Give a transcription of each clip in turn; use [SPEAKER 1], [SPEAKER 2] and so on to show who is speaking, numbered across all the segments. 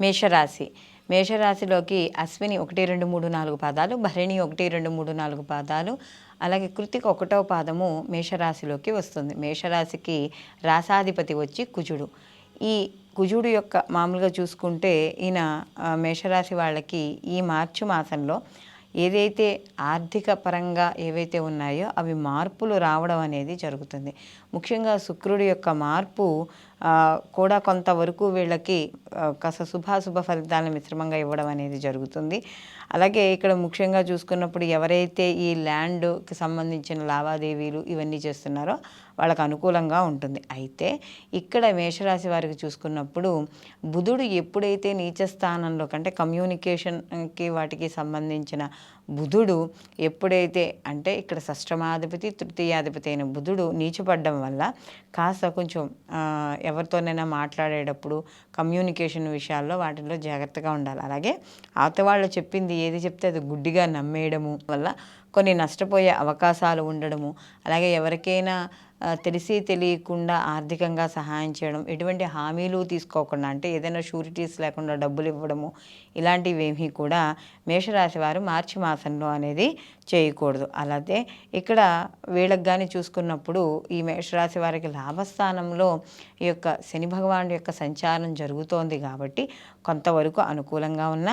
[SPEAKER 1] మేషరాశి. మేషరాశిలోకి అశ్విని ఒకటి రెండు మూడు నాలుగు పాదాలు భరణి ఒకటి రెండు మూడు నాలుగు పాదాలు అలాగే కృతిక ఒకటో పాదము మేషరాశిలోకి వస్తుంది. మేషరాశికి రాసాధిపతి వచ్చి కుజుడు. ఈ కుజుడు యొక్క మామూలుగా చూసుకుంటే ఈయన మేషరాశి వాళ్ళకి ఈ మార్చి మాసంలో ఏదైతే ఆర్థిక పరంగా ఏవైతే ఉన్నాయో అవి మార్పులు రావడం అనేది జరుగుతుంది. ముఖ్యంగా శుక్రుడి యొక్క మార్పు కూడా కొంతవరకు వీళ్ళకి కాస్త శుభాశుభ ఫలితాలను మిశ్రమంగా ఇవ్వడం అనేది జరుగుతుంది. అలాగే ఇక్కడ ముఖ్యంగా చూసుకున్నప్పుడు ఎవరైతే ఈ ల్యాండ్కి సంబంధించిన లావాదేవీలు ఇవన్నీ చేస్తున్నారో వాళ్ళకు అనుకూలంగా ఉంటుంది. అయితే ఇక్కడ మేషరాశి వారికి చూసుకున్నప్పుడు బుధుడు ఎప్పుడైతే నీచ స్థానంలో కంటే కమ్యూనికేషన్కి వాటికి సంబంధించిన బుధుడు ఎప్పుడైతే అంటే ఇక్కడ షష్టమాధిపతి తృతీయాధిపతి అయిన బుధుడు నీచపడడం వల్ల కాస్త కొంచెం ఎవరితోనైనా మాట్లాడేటప్పుడు కమ్యూనికేషన్ విషయాల్లో వాటిలో జాగ్రత్తగా ఉండాలి. అలాగే అవతవాళ్ళు చెప్పింది ఏది చెప్తే అది గుడ్డిగా నమ్మేయడము వల్ల కొన్ని నష్టపోయే అవకాశాలు ఉండడము అలాగే ఎవరికైనా తెలిసి తెలియకుండా ఆర్థికంగా సహాయం చేయడం ఎటువంటి హామీలు తీసుకోకుండా అంటే ఏదైనా షూరిటీస్ లేకుండా డబ్బులు ఇవ్వడము ఇలాంటివి ఏమీ కూడా మేషరాశి వారు మార్చి మాసంలో అనేది చేయకూడదు. అలాగే ఇక్కడ వీళ్ళకి కానీ చూసుకున్నప్పుడు ఈ మేషరాశి వారికి లాభస్థానంలో ఈ యొక్క శని భగవానుడి యొక్క సంచారం జరుగుతోంది కాబట్టి కొంతవరకు అనుకూలంగా ఉన్న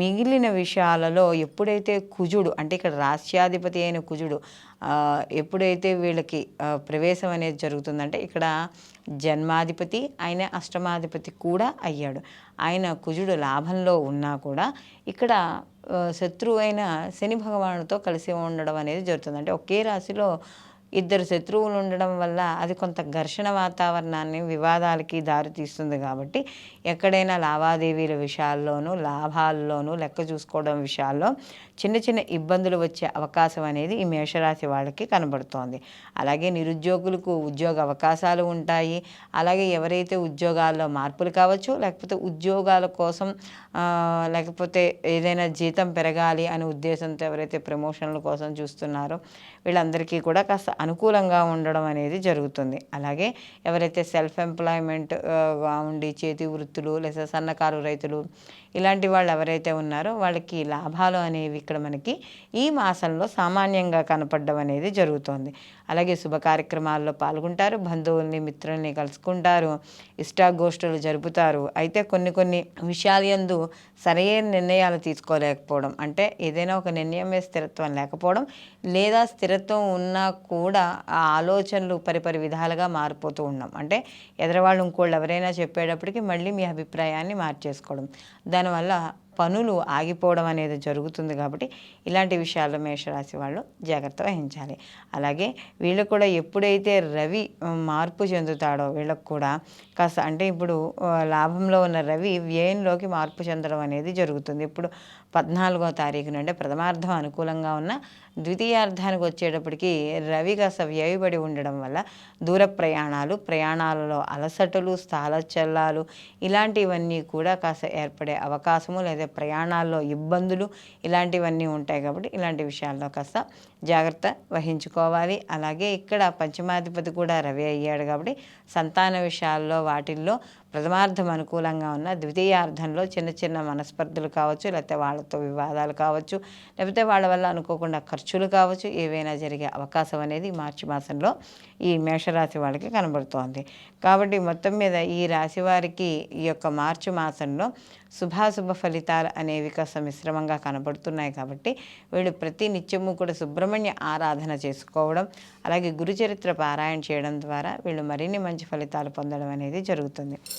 [SPEAKER 1] మిగిలిన విషయాలలో ఎప్పుడైతే కుజుడు అంటే ఇక్కడ రాష్ట్రాధిపతి అయిన కుజుడు ఎప్పుడైతే వీళ్ళకి ప్రవేశం అనేది జరుగుతుందంటే ఇక్కడ జన్మాధిపతి ఆయన అష్టమాధిపతి కూడా అయ్యాడు. ఆయన కుజుడు లాభంలో ఉన్నా కూడా ఇక్కడ శత్రువు అయిన శని భగవానుడితో కలిసి ఉండడం అనేది జరుగుతుంది. అంటే ఒకే రాశిలో ఇద్దరు శత్రువులు ఉండడం వల్ల అది కొంత ఘర్షణ వాతావరణాన్ని వివాదాలకి దారితీస్తుంది కాబట్టి ఎక్కడైనా లావాదేవీల విషయాల్లోనూ లాభాల్లోనూ లెక్క చూసుకోవడం విషయాల్లో చిన్న చిన్న ఇబ్బందులు వచ్చే అవకాశం అనేది ఈ మేషరాశి వాళ్ళకి కనబడుతోంది. అలాగే నిరుద్యోగులకు ఉద్యోగ అవకాశాలు ఉంటాయి. అలాగే ఎవరైతే ఉద్యోగాల్లో మార్పులు కావచ్చు లేకపోతే ఉద్యోగాల కోసం లేకపోతే ఏదైనా జీతం పెరగాలి అనే ఉద్దేశంతో ఎవరైతే ప్రమోషన్ల కోసం చూస్తున్నారో వీళ్ళందరికీ కూడా కాస్త అనుకూలంగా ఉండడం అనేది జరుగుతుంది. అలాగే ఎవరైతే సెల్ఫ్ ఎంప్లాయ్మెంట్ ఉండి చేతి వృత్తులు లేదా సన్నకారు రైతులు ఇలాంటి వాళ్ళు ఎవరైతే ఉన్నారో వాళ్ళకి లాభాలు అనేవి ఇక్కడ మనకి ఈ మాసంలో సామాన్యంగా కనపడడం అనేది జరుగుతోంది. అలాగే శుభ కార్యక్రమాల్లో పాల్గొంటారు బంధువుల్ని మిత్రుల్ని కలుసుకుంటారు ఇష్టాగోష్ఠులు జరుపుతారు. అయితే కొన్ని కొన్ని విషయాలయందు సరైన నిర్ణయాలు తీసుకోలేకపోవడం అంటే ఏదైనా ఒక నిర్ణయం మీద స్థిరత్వం లేకపోవడం లేదా స్థిరత్వం ఉన్నా కూడా ఆ ఆలోచనలు పరిపరి విధాలుగా మారిపోతూ ఉన్నాం అంటే ఎదరవాళ్ళు ఇంకోళ్ళు ఎవరైనా చెప్పేటప్పటికి మళ్ళీ మీ అభిప్రాయాన్ని మార్చేసుకోవడం. దానివల్ల పనులు ఆగిపోవడం అనేది జరుగుతుంది కాబట్టి ఇలాంటి విషయాల్లో మేషరాశి వాళ్ళు జాగ్రత్త వహించాలి. అలాగే వీళ్ళు కూడా ఎప్పుడైతే రవి మార్పు చెందుతాడో వీళ్ళకు కూడా కాస్త అంటే ఇప్పుడు లాభంలో ఉన్న రవి వ్యయంలోకి మార్పు చెందడం అనేది జరుగుతుంది. ఇప్పుడు పద్నాలుగో తారీఖున అంటే ప్రథమార్థం అనుకూలంగా ఉన్న ద్వితీయార్థానికి వచ్చేటప్పటికి రవి కాస్త వ్యయపడి ఉండడం వల్ల దూర ప్రయాణాలు ప్రయాణాలలో అలసటలు స్థాలచల్లాలు ఇలాంటివన్నీ కూడా కాస్త ఏర్పడే అవకాశము లేదా ప్రయాణాల్లో ఇబ్బందులు ఇలాంటివన్నీ ఉంటాయి కాబట్టి ఇలాంటి విషయాల్లో కాస్త జాగ్రత్త వహించుకోవాలి. అలాగే ఇక్కడ పంచమాధిపతి కూడా రవి అయ్యాడు కాబట్టి సంతాన విషయాల్లో వాటిల్లో ప్రథమార్థం అనుకూలంగా ఉన్న ద్వితీయార్థంలో చిన్న చిన్న మనస్పర్ధలు కావచ్చు లేకపోతే వాళ్ళతో వివాదాలు కావచ్చు లేకపోతే వాళ్ళ వల్ల అనుకోకుండా ఖర్చులు కావచ్చు ఏవైనా జరిగే అవకాశం అనేది మార్చి మాసంలో ఈ మేషరాశి వాళ్ళకి కనబడుతోంది. కాబట్టి మొత్తం మీద ఈ రాశి వారికి ఈ యొక్క మార్చి మాసంలో శుభాశుభ ఫలితాలు అనేవి కాస్త మిశ్రమంగా కనబడుతున్నాయి కాబట్టి వీళ్ళు ప్రతి నిత్యము కూడా సుబ్రహ్మణ్య ఆరాధన చేసుకోవడం అలాగే గురుచరిత్ర పారాయణ చేయడం ద్వారా వీళ్ళు మరిన్ని మంచి ఫలితాలు పొందడం అనేది జరుగుతుంది.